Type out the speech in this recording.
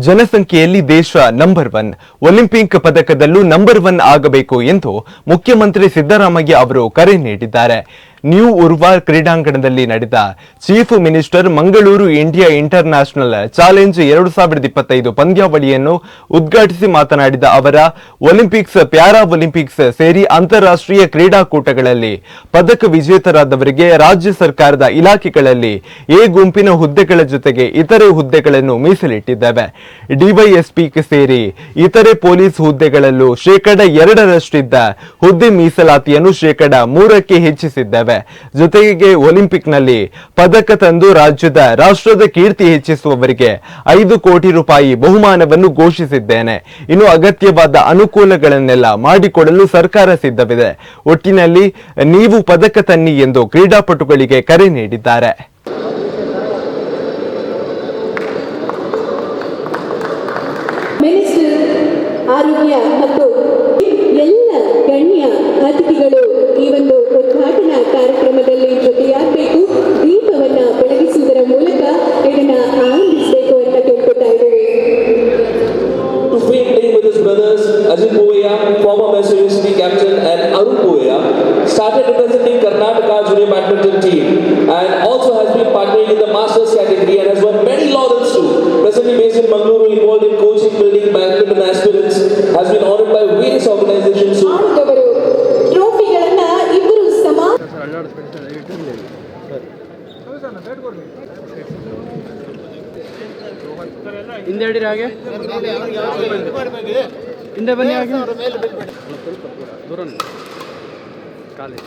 ಜನಸಂಖ್ಯೆಯಲ್ಲಿ ದೇಶ number one Olympic ಪದಕದಲ್ಲೂ ನಂಬರ್ ಒನ್ ಆಗಬೇಕು ಎಂದು ಮುಖ್ಯಮಂತ್ರಿ ಸಿದ್ದರಾಮಯ್ಯ ಅವರು ಕರೆ ನೀಡಿದ್ದಾರೆ. ನ್ಯೂ ಉರ್ವಾ ಕ್ರೀಡಾಂಗಣದಲ್ಲಿ ನಡೆದ chief minister Mangaluru India international challenge ಎರಡು ಸಾವಿರದ ಇಪ್ಪತ್ತೈದು ಪಂದ್ಯಾವಳಿಯನ್ನು ಉದ್ಘಾಟಿಸಿ ಮಾತನಾಡಿದ ಅವರ, ಒಲಿಂಪಿಕ್ಸ್ ಪ್ಯಾರಾ ಒಲಿಂಪಿಕ್ಸ್ ಸೇರಿ ಅಂತಾರಾಷ್ಟ್ರೀಯ ಕ್ರೀಡಾಕೂಟಗಳಲ್ಲಿ ಪದಕ ವಿಜೇತರಾದವರಿಗೆ ರಾಜ್ಯ ಸರ್ಕಾರದ ಇಲಾಖೆಗಳಲ್ಲಿ ಎ ಗುಂಪಿನ ಹುದ್ದೆಗಳ ಜೊತೆಗೆ ಇತರೆ ಹುದ್ದೆಗಳನ್ನು ಮೀಸಲಿಟ್ಟಿದ್ದೇವೆ. ಡಿವೈಎಸ್ಪಿ ಸೇರಿ ಇತರೆ ಪೊಲೀಸ್ ಹುದ್ದೆಗಳಲ್ಲೂ ಶೇಕಡ ಎರಡರಷ್ಟಿದ್ದ ಹುದ್ದೆ ಮೀಸಲಾತಿಯನ್ನು ಶೇಕಡ ಮೂರಕ್ಕೆ ಹೆಚ್ಚಿಸಿದ್ದೇವೆ. ಜೊತೆಗೆ ಒಲಿಂಪಿಕ್ನಲ್ಲಿ ಪದಕ ತಂದು ರಾಜ್ಯದ ರಾಷ್ಟ್ರದ ಕೀರ್ತಿ ಹೆಚ್ಚಿಸುವವರಿಗೆ ಐದು ಕೋಟಿ ರೂಪಾಯಿ ಬಹುಮಾನವನ್ನು ಘೋಷಿಸಿದ್ದೇನೆ. ಇನ್ನು ಅಗತ್ಯವಾದ ಅನುಕೂಲಗಳನ್ನೆಲ್ಲ ಮಾಡಿಕೊಡಲು ಸರ್ಕಾರ ಸಿದ್ಧವಿದೆ. ಒಟ್ಟಿನಲ್ಲಿ ನೀವು ಪದಕ ತನ್ನಿ ಎಂದು ಕ್ರೀಡಾಪಟುಗಳಿಗೆ ಕರೆ ನೀಡಿದ್ದಾರೆ. ಆರೋಗ್ಯ ಮತ್ತು brothers Ajit Povaya, former Mysore City captain, and Arun Povaya, started representing Karnataka junior badminton team and also has been partnering in the masters category and has won many laurels too. Presently based in Mangalore, involved in coaching, building badminton aspirants, has been honored by various organizations too. Sir ಹಿಂದೆ ಹಿಡೀರಿ ಹಾಗೆ ಹಿಂದೆ ಬನ್ನಿ ಹಾಗೆ ದೂರ ನಿಲ್ಲಿ. ಕಾಲಿ